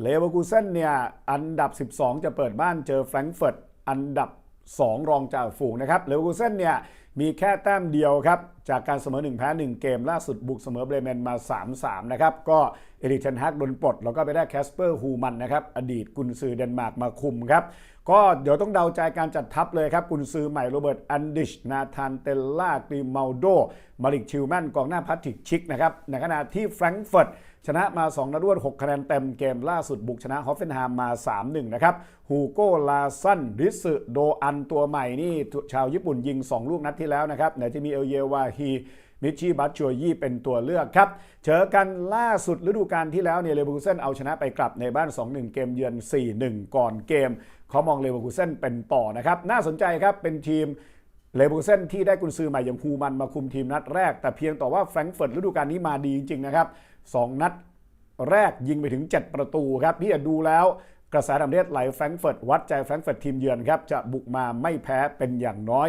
เลเวอร์คูเซนเนี่ยอันดับ 12 จะเปิดบ้านเจอแฟรงก์เฟิร์ตอันดับ 2 รองจ่าฝูงนะครับเลเวอร์คูเซนเนี่ยมีแค่แต้มเดียวครับ จากการเสมอ 1 แพ้ 1 เกม ล่าสุดบุกเสมอเบรเมนมา 3-3 นะครับ ก็เอริกเทนฮักโดนปลด แล้วก็ไปได้แคสเปอร์ฮูมันนะครับ อดีตกุนซือเดนมาร์กมาคุมครับ ก็เดี๋ยวต้องเดาใจการจัดทัพเลยครับ กุนซือใหม่โรเบิร์ต อันดิช นาธาน เตลล่ากรีมาลโด มาริกชิลแมนกองหน้าพัตติกชิกนะครับในขณะที่แฟรงก์เฟิร์ตชนะมา 2นัดรวด 6 คะแนนเต็มเกมล่าสุดบุกชนะฮอฟเฟนไฮามมา 3-1 นะครับฮูโกลาซันริสึโดอันตัวใหม่นี่ชาวญี่ปุ่นยิง 2 ลูกนัดที่แล้วนะครับไหนที่มีเอลเยวาฮีมิชชี่บัตชัวยี่เป็นตัวเลือกครับเจอกันล่าสุดฤดูกาลที่แล้วเนี่ยเลเวอร์คูเซนเอาชนะไปกลับในบ้าน 2-1 เกมเยือน 4-1 ก่อนเกมเขามองเลเวอร์คูเซนเป็นต่อนะครับน่าสนใจครับเป็นทีมเลเวอร์คูเซนที่ได้กุนซือใหม่อย่างฮูมันมาคุมทีมนัดแรก แต่เพียงแต่ว่าแฟรงก์เฟิร์ตฤดูกาลนี้มาดีจริงๆนะครับสองนัดแรกยิงไปถึง 7 ประตูครับที่จะดูแล้ว กระแสต่างประเทศไหลแฟรงก์เฟิร์ตวัดใจแฟรงก์เฟิร์ตทีมเยือนครับจะบุกมาไม่แพ้เป็นอย่างน้อย